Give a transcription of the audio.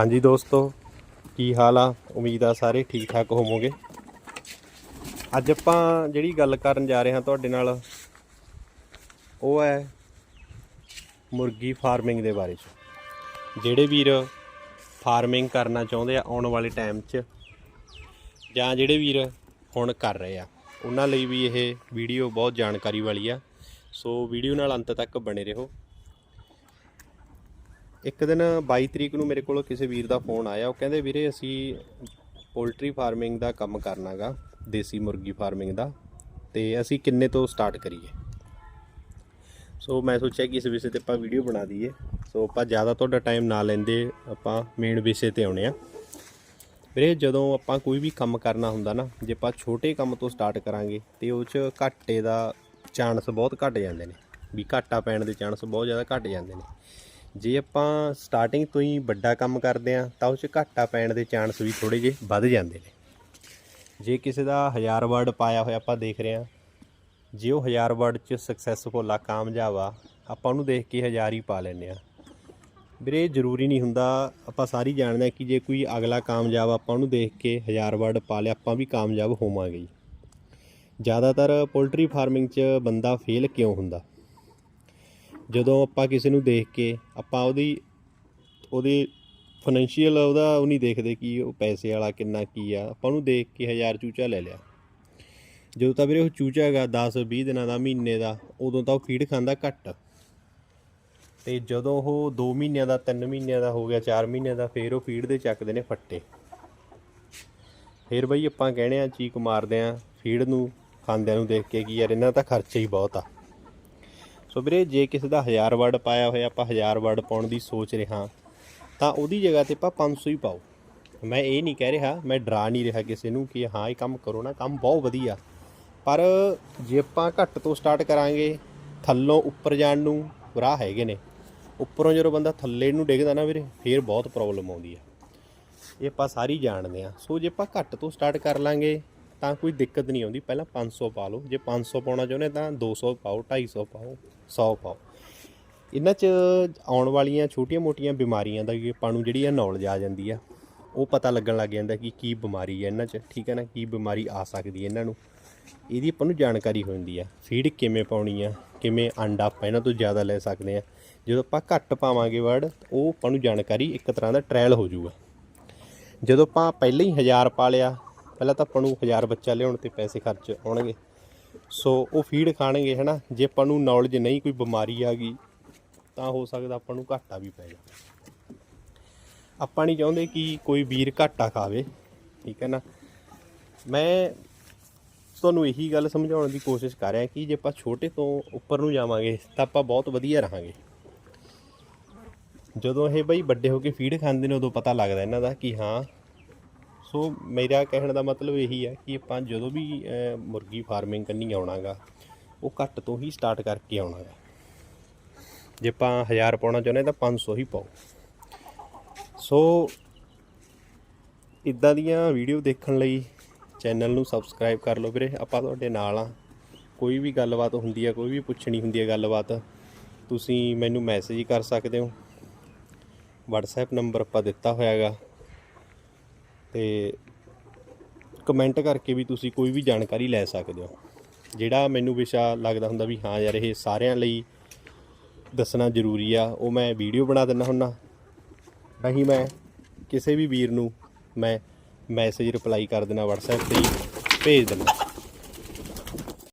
ਹਾਂਜੀ ਦੋਸਤੋ, ਕੀ ਹਾਲ ਆ? ਉਮੀਦ ਆ ਸਾਰੇ ਠੀਕ ਠਾਕ ਹੋਵੋਗੇ। ਅੱਜ ਆਪਾਂ ਜਿਹੜੀ ਗੱਲ ਕਰਨ ਜਾ ਰਹੇ ਹਾਂ ਤੁਹਾਡੇ ਨਾਲ, ਉਹ ਹੈ ਮੁਰਗੀ ਫਾਰਮਿੰਗ ਦੇ ਬਾਰੇ ਚ। ਜਿਹੜੇ ਵੀਰ ਫਾਰਮਿੰਗ ਕਰਨਾ ਚਾਹੁੰਦੇ ਆ ਆਉਣ ਵਾਲੇ ਟਾਈਮ 'ਚ, ਜਾਂ ਜਿਹੜੇ ਵੀਰ ਹੁਣ ਕਰ ਰਹੇ ਆ, ਉਹਨਾਂ ਲਈ ਵੀ ਇਹ ਵੀਡੀਓ ਬਹੁਤ ਜਾਣਕਾਰੀ ਵਾਲੀ ਆ। ਸੋ ਵੀਡੀਓ ਨਾਲ ਅੰਤ ਤੱਕ ਬਣੇ ਰਹੋ। ਇੱਕ ਦਿਨ 22 ਤਰੀਕ ਨੂੰ ਮੇਰੇ ਕੋਲ ਕਿਸੇ ਵੀਰ ਦਾ ਫੋਨ ਆਇਆ, ਉਹ ਕਹਿੰਦੇ, ਵੀਰੇ, ਅਸੀਂ ਪੋਲਟਰੀ ਫਾਰਮਿੰਗ ਦਾ ਕੰਮ ਕਰਨਾਗਾ, ਦੇਸੀ ਮੁਰਗੀ ਫਾਰਮਿੰਗ ਦਾ, ਤੇ ਅਸੀਂ ਕਿੰਨੇ ਤੋਂ ਸਟਾਰਟ ਕਰੀਏ? ਸੋ ਮੈਂ ਸੋਚਿਆ ਕਿ ਇਸ ਵਿਸ਼ੇ ਤੇ ਆਪਾਂ ਵੀਡੀਓ ਬਣਾ ਦਈਏ। ਸੋ ਆਪਾਂ ਜ਼ਿਆਦਾ ਤੁਹਾਡਾ ਟਾਈਮ ਨਾ ਲੈਂਦੇ, ਆਪਾਂ ਮੇਨ ਵਿਸ਼ੇ ਤੇ ਆਉਣੇ ਆ। ਵੀਰੇ, ਜਦੋਂ ਆਪਾਂ ਕੋਈ ਵੀ ਕੰਮ ਕਰਨਾ ਹੁੰਦਾ ਨਾ, ਜੇ ਆਪਾਂ ਛੋਟੇ ਕੰਮ ਤੋਂ ਸਟਾਰਟ ਕਰਾਂਗੇ, ਤੇ ਉਹ 'ਚ ਘਾਟੇ ਦਾ ਚਾਂਸ ਬਹੁਤ ਘਟ ਜਾਂਦੇ ਨੇ। ਵੀ ਘਾਟਾ ਪੈਣ ਦੇ ਚਾਂਸ ਬਹੁਤ ਜ਼ਿਆਦਾ ਘਟ ਜਾਂਦੇ ਨੇ। ਜੇ ਆਪਾਂ ਸਟਾਰਟਿੰਗ ਤੋਂ ਹੀ ਵੱਡਾ ਕੰਮ ਕਰਦੇ ਆ ਤਾਂ ਉਹ 'ਚ ਘਾਟਾ ਪੈਣ ਦੇ ਚਾਂਸ ਵੀ ਥੋੜੇ ਜਿਹੇ ਵੱਧ ਜਾਂਦੇ ਨੇ। ਜੇ ਕਿਸੇ ਦਾ 1000 ਵਰਡ ਪਾਇਆ ਹੋਇਆ ਆਪਾਂ ਦੇਖ ਰਹੇ ਆ ਜੇ ਉਹ 1000 ਵਰਡ 'ਚ ਸਕਸੈਸਫੁਲ ਆ, ਕਾਮਯਾਬ ਆ, ਆਪਾਂ ਉਹਨੂੰ ਦੇਖ ਕੇ 1000 ਹੀ ਪਾ ਲੈਂਦੇ ਆ ਵੀਰੇ ਜ਼ਰੂਰੀ ਨਹੀਂ ਹੁੰਦਾ, ਆਪਾਂ ਸਾਰੀ ਜਾਣਦੇ ਆ ਕਿ ਜੇ ਕੋਈ ਅਗਲਾ ਕਾਮਯਾਬ ਆਪਾਂ ਉਹਨੂੰ ਦੇਖ ਕੇ 1000 ਵਰਡ ਪਾ ਲਿਆ, ਆਪਾਂ ਵੀ ਕਾਮਯਾਬ ਹੋਵਾਂਗੇ ਜੀ ਜ਼ਿਆਦਾਤਰ ਪੋਲਟਰੀ ਫਾਰਮਿੰਗ 'ਚ ਬੰਦਾ ਫੇਲ ਕਿਉਂ ਹੁੰਦਾ? ਜਦੋਂ ਆਪਾਂ ਕਿਸੇ ਨੂੰ ਦੇਖ ਕੇ ਆਪਾਂ ਉਹਦੀ ਉਹਦੀ ਫਾਈਨੈਂਸ਼ੀਅਲ ਉਹਦਾ ਉਹ ਨਹੀਂ ਦੇਖਦੇ ਕਿ ਉਹ ਪੈਸੇ ਵਾਲਾ ਕਿੰਨਾ ਕੀ ਆ। ਆਪਾਂ ਉਹਨੂੰ ਦੇਖ ਕੇ ਹਜ਼ਾਰ ਚੂਚਾ ਲੈ ਲਿਆ। ਜਦੋਂ ਤਾਂ ਵੀਰੇ ਉਹ ਚੂਚਾ ਹੈਗਾ 10 20 ਦਿਨਾਂ ਦਾ, ਮਹੀਨੇ ਦਾ, ਉਦੋਂ ਤਾਂ ਉਹ ਫੀਡ ਖਾਂਦਾ ਘੱਟ। ਤੇ ਜਦੋਂ ਉਹ 2 ਮਹੀਨਿਆਂ ਦਾ 3 ਮਹੀਨਿਆਂ ਦਾ ਹੋ ਗਿਆ 4 ਮਹੀਨਿਆਂ ਦਾ, ਫੇਰ ਉਹ ਫੀਡ ਦੇ ਚੱਕਦੇ ਨੇ ਫੱਟੇ। ਫੇਰ ਬਈ ਆਪਾਂ ਕਹਿਣੇ ਆ ਚੀਕ ਮਾਰਦੇ ਆ ਫੀਡ ਨੂੰ, ਖਾਂਦਿਆਂ ਨੂੰ ਦੇਖ ਕੇ ਕਿ ਯਾਰ ਇਹਨਾਂ ਦਾ ਖਰਚਾ ਹੀ ਬਹੁਤ ਆ। ਸੋ ਵੀਰੇ ਜੇ ਕਿਸੇ ਦਾ 1000 ਵਰਡ ਪਾਇਆ ਹੋਇਆ, ਆਪਾਂ 1000 ਵਰਡ ਪਾਉਣ ਦੀ ਸੋਚ ਰਿਹਾ ਤਾਂ ਉਹਦੀ ਜਗ੍ਹਾ ਤੇ ਆਪਾਂ 500 ਹੀ ਪਾਓ। ਮੈਂ ਇਹ ਨਹੀਂ ਕਹਿ ਰਿਹਾ, ਮੈਂ ਡਰਾ ਨਹੀਂ ਰਿਹਾ ਕਿਸੇ ਨੂੰ ਕਿ ਹਾਂ, ਇਹ ਕੰਮ ਕਰੋ ਨਾ, ਕੰਮ ਬਹੁਤ ਵਧੀਆ। ਪਰ ਜੇ ਆਪਾਂ ਘੱਟ ਤੋਂ ਸਟਾਰਟ ਕਰਾਂਗੇ, ਥੱਲੋਂ ਉੱਪਰ ਜਾਣ ਨੂੰ ਰਾਹ ਹੈਗੇ ਨੇ। ਉੱਪਰੋਂ ਜਦੋਂ ਬੰਦਾ ਥੱਲੇ ਨੂੰ ਡਿੱਗਦਾ ਨਾ ਵੀਰੇ, ਫੇਰ ਬਹੁਤ ਪ੍ਰੋਬਲਮ ਆਉਂਦੀ ਆ। ਇਹ ਆਪਾਂ ਸਾਰੀ ਜਾਣਦੇ ਆ ਸੋ ਜੇ ਆਪਾਂ ਘੱਟ ਤੋਂ ਸਟਾਰਟ ਕਰ ਲਾਂਗੇ ਤਾਂ ਕੋਈ ਦਿੱਕਤ ਨਹੀਂ ਆਉਂਦੀ। ਪਹਿਲਾਂ 500 ਪਾ ਲਓ। ਜੇ 500 ਪਾਉਣਾ ਚਾਹੁੰਦੇ ਤਾਂ 200 ਪਾਓ 250 ਪਾਓ 100 ਪਾਓ। ਇਹਨਾਂ 'ਚ ਆਉਣ ਵਾਲੀਆਂ ਛੋਟੀਆਂ-ਮੋਟੀਆਂ ਬਿਮਾਰੀਆਂ ਦਾ ਆਪਾਂ ਨੂੰ ਜਿਹੜੀ ਆ ਨੌਲੇਜ ਆ ਜਾਂਦੀ ਆ, ਉਹ ਪਤਾ ਲੱਗਣ ਲੱਗ ਜਾਂਦਾ ਕਿ ਕੀ ਬਿਮਾਰੀ ਹੈ ਇਹਨਾਂ 'ਚ, ਠੀਕ ਹੈ ਨਾ? ਕੀ ਬਿਮਾਰੀ ਆ ਸਕਦੀ ਹੈ ਇਹਨਾਂ ਨੂੰ? ਇਹਦੀ ਆਪਾਂ ਨੂੰ ਜਾਣਕਾਰੀ ਹੋ ਜਾਂਦੀ ਆ। ਫੀਡ ਕਿਵੇਂ ਪਾਉਣੀ ਆ? ਕਿਵੇਂ ਅੰਡਾ ਆਪਾਂ ਇਹਨਾਂ ਤੋਂ ਜ਼ਿਆਦਾ ਲੈ ਸਕਦੇ ਆ? ਜਦੋਂ ਆਪਾਂ ਘੱਟ ਪਾਵਾਂਗੇ ਵਰਡ ਉਹ ਆਪਾਂ ਨੂੰ ਜਾਣਕਾਰੀ ਇੱਕ ਤਰ੍ਹਾਂ ਦਾ ਟ੍ਰਾਇਲ ਹੋ ਜਾਊਗਾ। ਜਦੋਂ ਆਪਾਂ ਪਹਿਲਾਂ ਹੀ 1000 ਪਾ ਲਿਆ ਪਹਿਲਾਂ ਤਾਂ ਆਪਾਂ ਨੂੰ 1000 ਬੱਚਾ ਲਿਆਉਣ ਤੇ ਪੈਸੇ ਖਰਚ ਆਉਣਗੇ। ਸੋ ਉਹ ਫੀਡ ਖਾਣਗੇ, ਹਨਾ? ਜੇ ਆਪਾਂ ਨੂੰ ਨੌਲੇਜ ਨਹੀਂ ਕੋਈ ਬਿਮਾਰੀ ਆ ਗਈ, ਤਾਂ ਹੋ ਸਕਦਾ ਆਪਾਂ ਨੂੰ ਘਾਟਾ ਵੀ ਪੈ ਜਾਵੇ। ਆਪਾਂ ਨਹੀਂ ਚਾਹੁੰਦੇ ਕਿ ਕੋਈ ਵੀਰ ਘਾਟਾ ਖਾਵੇ, ਠੀਕ ਹੈ ਨਾ? ਮੈਂ ਤੁਹਾਨੂੰ ਇਹੀ ਗੱਲ ਸਮਝਾਉਣ ਦੀ ਕੋਸ਼ਿਸ਼ ਕਰ ਰਿਹਾ ਕਿ ਜੇ ਆਪਾਂ ਛੋਟੇ ਤੋਂ ਉੱਪਰ ਨੂੰ ਜਾਵਾਂਗੇ, ਤਾਂ ਆਪਾਂ ਬਹੁਤ ਵਧੀਆ ਰਹਾਂਗੇ। ਜਦੋਂ ਇਹ ਬਈ ਵੱਡੇ ਹੋ ਕੇ ਫੀਡ ਖਾਂਦੇ ਨੇ, ਉਦੋਂ ਪਤਾ ਲੱਗਦਾ ਇਹਨਾਂ ਦਾ ਕਿ ਹਾਂ ਸੋ ਮੇਰਾ ਕਹਿਣ ਦਾ ਮਤਲਬ ਇਹੀ ਹੈ ਕਿ ਆਪਾਂ ਜਦੋਂ ਵੀ ਮੁਰਗੀ ਫਾਰਮਿੰਗ ਕਰਨੀ ਆਉਣਾਗਾ, ਉਹ ਘੱਟ ਤੋਂ ਹੀ ਸਟਾਰਟ ਕਰਕੇ ਆਉਣਾਗਾ। ਜੇ ਆਪਾਂ 1000 ਪਾਉਣਾ ਚਾਹੁੰਦੇ ਤਾਂ 500 ਹੀ ਪਾਓ। ਸੋ ਇਦਾਂ ਦੀਆਂ ਵੀਡੀਓ ਦੇਖਣ ਲਈ ਚੈਨਲ ਨੂੰ ਸਬਸਕ੍ਰਾਈਬ ਕਰ ਲਓ ਵੀਰੇ। ਆਪਾਂ ਤੁਹਾਡੇ ਨਾਲ ਆ। ਕੋਈ ਵੀ ਗੱਲਬਾਤ ਹੁੰਦੀ ਹੈ ਕੋਈ ਵੀ ਪੁੱਛਣੀ ਹੁੰਦੀ ਹੈ ਗੱਲਬਾਤ, ਤੁਸੀਂ ਮੈਨੂੰ ਮੈਸੇਜ ਕਰ ਸਕਦੇ ਹੋ। WhatsApp ਨੰਬਰ ਆਪਾਂ ਦਿੱਤਾ ਹੋਇਆਗਾ। ਤੇ ਕਮੈਂਟ ਕਰਕੇ ਵੀ ਤੁਸੀਂ ਕੋਈ ਵੀ ਜਾਣਕਾਰੀ ਲੈ ਸਕਦੇ ਹੋ। ਜਿਹੜਾ ਮੈਨੂੰ ਵਿਸ਼ਾ ਲੱਗਦਾ ਹੁੰਦਾ ਵੀ ਹਾਂ ਯਾਰ ਇਹ ਸਾਰਿਆਂ ਲਈ ਦੱਸਣਾ ਜ਼ਰੂਰੀ ਆ, ਉਹ ਮੈਂ ਵੀਡੀਓ ਬਣਾ ਦਿੰਦਾ ਹੁੰਨਾ ਨਹੀਂ ਮੈਂ ਕਿਸੇ ਵੀ ਵੀਰ ਨੂੰ ਮੈਂ ਮੈਸੇਜ ਰਿਪਲਾਈ ਕਰ ਦੇਣਾ WhatsApp ਤੇ ਹੀ ਭੇਜ ਦਿੰਦਾ।